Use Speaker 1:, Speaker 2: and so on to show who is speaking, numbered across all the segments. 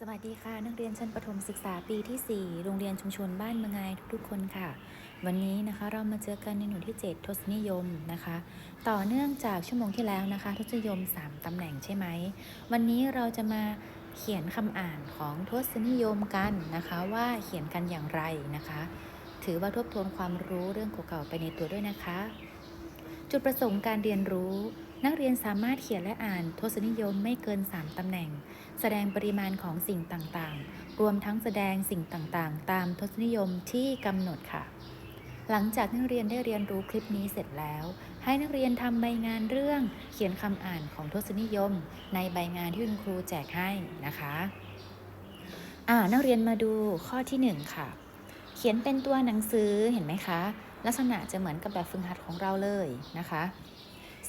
Speaker 1: สวัสดีค่ะ นักเรียนชั้นประถมศึกษาปีที่ 4 โรงเรียนชุมชนบ้านเมืองไงทุกๆคนค่ะ วันนี้นะคะเรามาเจอกันในหน่วยที่ 7 ทศนิยมนะคะ ต่อเนื่องจากชั่วโมงที่แล้วนะคะ ทศนิยม 3ตำแหน่งใช่ไหม วันนี้เราจะมาเขียนคำอ่านของทศนิยมกันนะคะว่าเขียนกันอย่างไรนะคะ ถือว่าทบทวนความรู้เรื่องเก่าๆไปในตัวด้วยนะคะ จุดประสงค์การเรียนรู้ นักเรียนสามารถเขียนและอ่านทศนิยมไม่เกิน 3 ตำแหน่ง แสดงปริมาณของสิ่งต่างๆ รวมทั้งแสดงสิ่งต่างๆ ตามทศนิยมที่กำหนดค่ะ หลังจากนักเรียนได้เรียนรู้คลิปนี้เสร็จแล้ว ให้นักเรียนทำใบงานเรื่องเขียนคำอ่านของทศนิยม ในใบงานที่คุณครูแจกให้นะคะอ่านักเรียนมาดูข้อที่หนึ่งค่ะ เขียนเป็นตัวหนังสือเห็นไหมคะ ลักษณะจะเหมือนกับแบบฝึกหัดของเราเลยนะคะ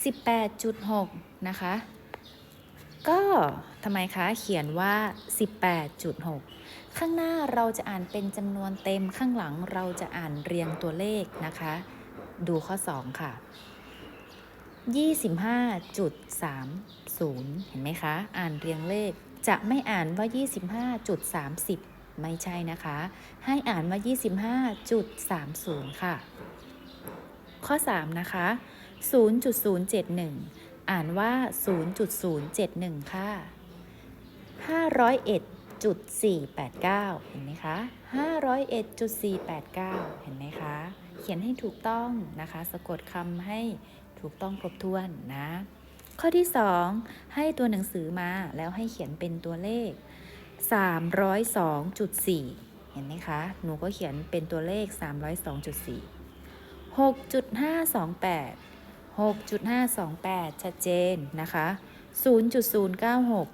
Speaker 1: 18.6 นะคะ ก็ทำไมคะเขียนว่า 18.6 ข้างหน้าเราจะอ่านเป็นจำนวนเต็มข้างหลังเราจะอ่านเรียงตัวเลขนะคะ ดูข้อ 2 ค่ะ 25.30 เห็นไหมคะ อ่านเรียงเลขจะไม่อ่านว่า 25.30 ไม่ใช่นะคะ ให้อ่านว่า 25.30 ค่ะ ข้อ 3 นะคะ 0.071 อ่านว่า 0.071 ค่ะ 501.489 เห็นไหมคะ 501.489 เห็นไหมคะ เขียนให้ถูกต้องนะคะ สะกดคำให้ถูกต้องครบถ้วนนะ ข้อที่ 2 ให้ตัวหนังสือมาแล้วให้เขียนเป็นตัวเลข 302.4 เห็นไหมคะ หนูก็เขียนเป็นตัวเลข 302.4 6.528 6.528 ชัดเจนนะคะ 0.096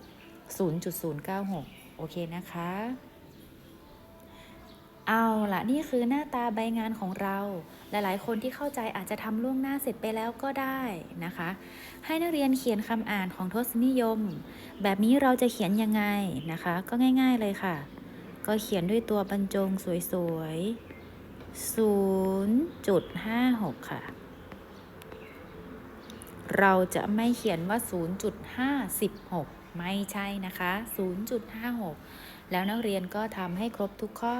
Speaker 1: 0.096 โอเคนะคะ เอาละนี่คือหน้าตาใบงานของเรา หลายๆ คนที่เข้าใจอาจจะทำล่วงหน้าเสร็จไปแล้วก็ได้นะคะ ให้นักเรียนเขียนคำอ่านของทศนิยม แบบนี้เราจะเขียนยังไงนะคะ ก็ง่าย ๆเลยค่ะ ก็เขียนด้วยตัวบรรจงสวยๆ0.56 ค่ะ เราจะไม่เขียนว่า 0.56 ไม่ใช่นะคะ 0.56 แล้วนักเรียนก็ทำให้ครบทุกข้อ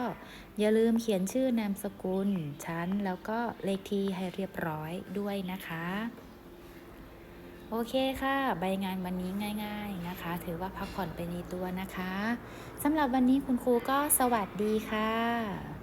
Speaker 1: อย่าลืมเขียนชื่อนามสกุล ชั้น แล้วก็เลขที่ให้เรียบร้อยด้วยนะคะ โอเคค่ะ ใบงานวันนี้ง่ายๆนะคะ ถือว่าพักผ่อนไปในตัวนะคะสำหรับวันนี้คุณครูก็สวัสดีค่ะ